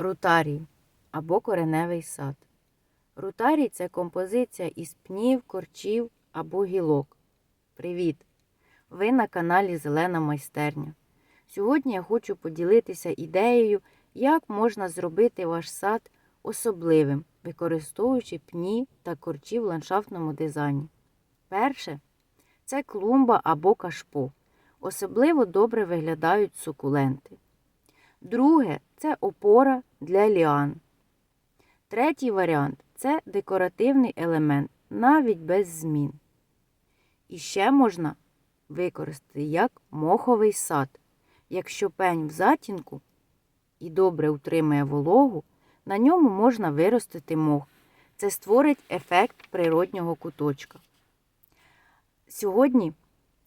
Рутарій або кореневий сад. Рутарій це композиція із пнів, корчів або гілок. Привіт! Ви на каналі Зелена майстерня. Сьогодні я хочу поділитися ідеєю, як можна зробити ваш сад особливим, використовуючи пні та корчі в ландшафтному дизайні. Перше це клумба або кашпо. Особливо добре виглядають сукуленти. Друге це опора для ліан. Третій варіант це декоративний елемент, навіть без змін. І ще можна використати як моховий сад. Якщо пень в затінку і добре утримує вологу, на ньому можна виростити мох. Це створить ефект природнього куточка. Сьогодні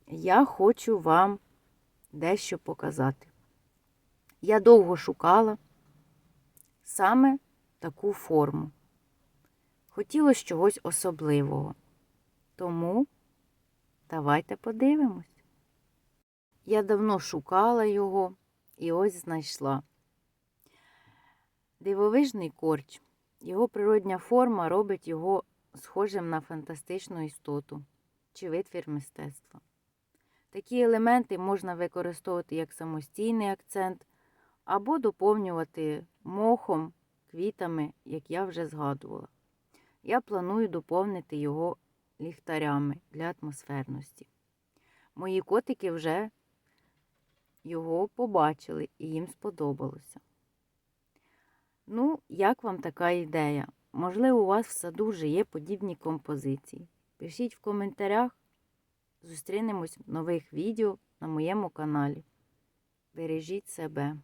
я хочу вам дещо показати. Я довго шукала саме таку форму. Хотілося чогось особливого. Тому давайте подивимось. Я давно шукала його і ось знайшла. Дивовижний корч. Його природня форма робить його схожим на фантастичну істоту чи витвір мистецтва. Такі елементи можна використовувати як самостійний акцент або доповнювати мохом, квітами, як я вже згадувала. Я планую доповнити його ліхтарями для атмосферності. Мої котики вже його побачили і їм сподобалося. Ну, як вам така ідея? Можливо, у вас в саду вже є подібні композиції. Пишіть в коментарях. Зустрінемось в нових відео на моєму каналі. Бережіть себе.